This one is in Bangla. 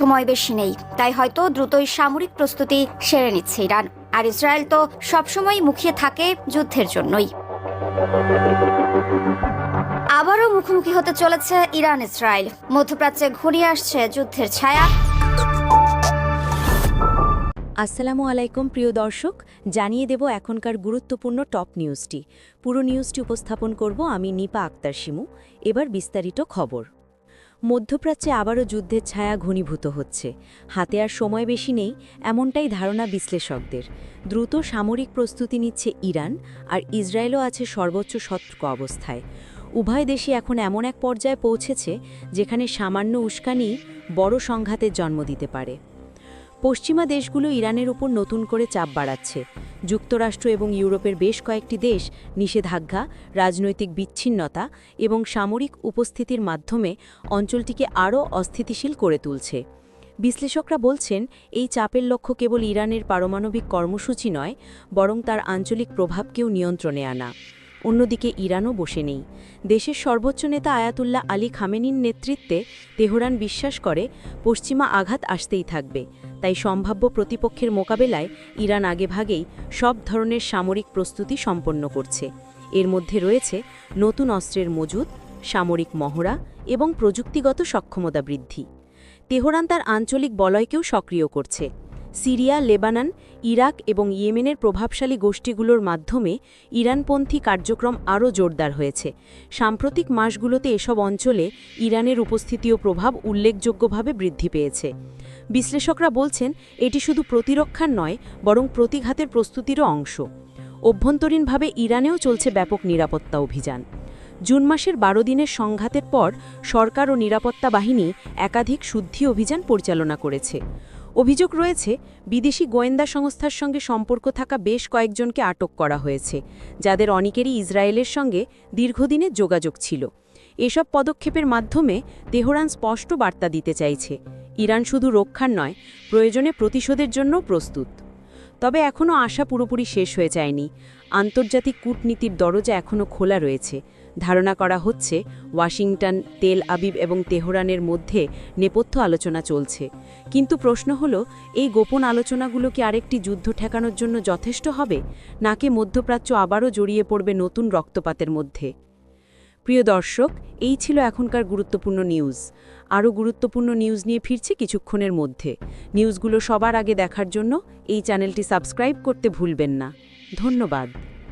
সময় বেশি নেই, তাই হয়তো দ্রুতই সামরিক প্রস্তুতি সেরে নিচ্ছে ইরান। আর ইসরায়েল তো সবসময় মুখিয়ে থাকে যুদ্ধের জন্যই। আবারও মুখোমুখি হতে চলেছে ইরান ইসরায়েল মধ্যপ্রাচ্যে ঘনিয়ে আসছে যুদ্ধের ছায়া। আসসালামু আলাইকুম, প্রিয় দর্শক। জানিয়ে দেব এখনকার গুরুত্বপূর্ণ টপ নিউজটি। পুরো নিউজটি উপস্থাপন করব আমি নিপা আক্তার শিমু। এবার বিস্তারিত খবর। মধ্যপ্রাচ্যে আবারও যুদ্ধের ছায়া ঘনীভূত হচ্ছে। হাতে আর সময় বেশি নেই, এমনটাই ধারণা বিশ্লেষকদের। দ্রুত সামরিক প্রস্তুতি নিচ্ছে ইরান আর ইসরায়েলও আছে সর্বোচ্চ সতর্ক অবস্থায়। উভয় দেশই এখন এমন এক পর্যায়ে পৌঁছেছে, যেখানে সামান্য উস্কানি বড় সংঘাতের জন্ম দিতে পারে। পশ্চিমা দেশগুলো ইরানের উপর নতুন করে চাপ বাড়াচ্ছে। যুক্তরাষ্ট্র এবং ইউরোপের বেশ কয়েকটি দেশ নিষেধাজ্ঞা, রাজনৈতিক বিচ্ছিন্নতা এবং সামরিক উপস্থিতির মাধ্যমে অঞ্চলটিকে আরও অস্থিতিশীল করে তুলছে। বিশ্লেষকরা বলছেন, এই চাপের লক্ষ্য কেবল ইরানের পারমাণবিক কর্মসূচি নয়, বরং তার আঞ্চলিক প্রভাবকেও নিয়ন্ত্রণে আনা। অন্যদিকে ইরানও বসে নেই। দেশের সর্বোচ্চ নেতা আয়াতুল্লাহ আলী খামেনির নেতৃত্বে তেহরান বিশ্বাস করে, পশ্চিমা আঘাত আসতেই থাকবে। তাই সম্ভাব্য প্রতিপক্ষের মোকাবেলায় ইরান আগেভাগেই সব ধরনের সামরিক প্রস্তুতি সম্পন্ন করছে। এর মধ্যে রয়েছে নতুন অস্ত্রের মজুদ, সামরিক মহড়া এবং প্রযুক্তিগত সক্ষমতা বৃদ্ধি। তেহরান তার আঞ্চলিক বলয়কেও সক্রিয় করছে। সিরিয়া, লেবানান, ইরাক এবং ইয়েমেনের প্রভাবশালী গোষ্ঠীগুলোর মাধ্যমে ইরানপন্থী কার্যক্রম আরও জোরদার হয়েছে। সাম্প্রতিক মাসগুলোতে এসব অঞ্চলে ইরানের উপস্থিতি ও প্রভাব উল্লেখযোগ্যভাবে বৃদ্ধি পেয়েছে। বিশ্লেষকরা বলছেন, এটি শুধু প্রতিরক্ষার নয়, বরং প্রতিঘাতের প্রস্তুতিরও অংশ। অভ্যন্তরীণভাবে ইরানেও চলছে ব্যাপক নিরাপত্তা অভিযান। জুন মাসের বারো দিনের সংঘাতের পর সরকার ও নিরাপত্তা বাহিনী একাধিক শুদ্ধি অভিযান পরিচালনা করেছে। অভিযোগ রয়েছে, বিদেশি গোয়েন্দা সংস্থার সঙ্গে সম্পর্ক থাকা বেশ কয়েকজনকে আটক করা হয়েছে, যাদের অনেকেরই ইসরায়েলের সঙ্গে দীর্ঘদিনের যোগাযোগ ছিল। এসব পদক্ষেপের মাধ্যমে তেহরান স্পষ্ট বার্তা দিতে চাইছে। ইরান শুধু রক্ষার নয়, প্রয়োজনে প্রতিশোধের জন্য প্রস্তুত। তবে এখনও আশা পুরোপুরি শেষ হয়ে যায়নি। আন্তর্জাতিক কূটনীতির দরজা এখনও খোলা রয়েছে। ধারণা করা হচ্ছে, ওয়াশিংটন, তেল আবিব এবং তেহরানের মধ্যে নেপথ্য আলোচনা চলছে। কিন্তু প্রশ্ন হল, এই গোপন আলোচনাগুলো কি আরেকটি যুদ্ধ ঠেকানোর জন্য যথেষ্ট হবে? নাকি মধ্যপ্রাচ্য আবারও জড়িয়ে পড়বে নতুন রক্তপাতের মধ্যে? প্রিয় দর্শক, এই ছিল এখনকার গুরুত্বপূর্ণ নিউজ। আরও গুরুত্বপূর্ণ নিউজ নিয়ে ফিরছি কিছুক্ষণের মধ্যে। নিউজগুলো সবার আগে দেখার জন্য এই চ্যানেলটি সাবস্ক্রাইব করতে ভুলবেন না। ধন্যবাদ।